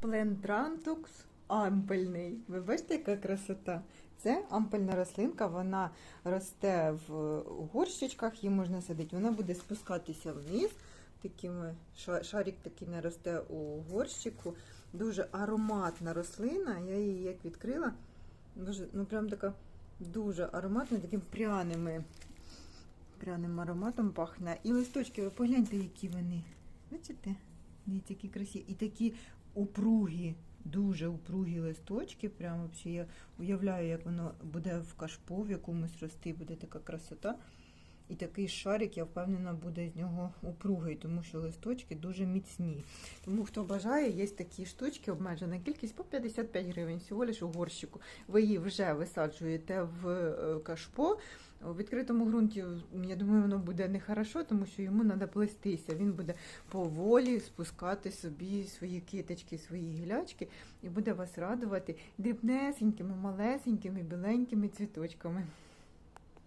Плентрантукс ампельний. Ви бачите, яка красота? Це ампельна рослинка, вона росте в горщичках, її можна садити. Вона буде спускатися вниз. Такими, шарик такий не росте у горщику. Дуже ароматна рослина. Я її як відкрила. Дуже, ну прям така дуже ароматна, таким пряними, пряним ароматом пахне. І листочки, ви погляньте, які вони. Бачите? Дивіться, які красиві. І такі упругі, дуже упругі листочки. Прямо я уявляю, як воно буде в кашпо в якомусь рости, буде така красота. І такий шарик, я впевнена, буде з нього упругий, тому що листочки дуже міцні. Тому хто бажає, є такі штучки, обмежена кількість по 55 гривень, всього лиш у горщику. Ви її вже висаджуєте в е, кашпо. У відкритому ґрунті, я думаю, воно буде нехорошо, тому що йому треба плестися. Він буде поволі спускати собі свої киточки, свої гілячки і буде вас радувати дрібнесенькими, малесенькими, біленькими цвіточками.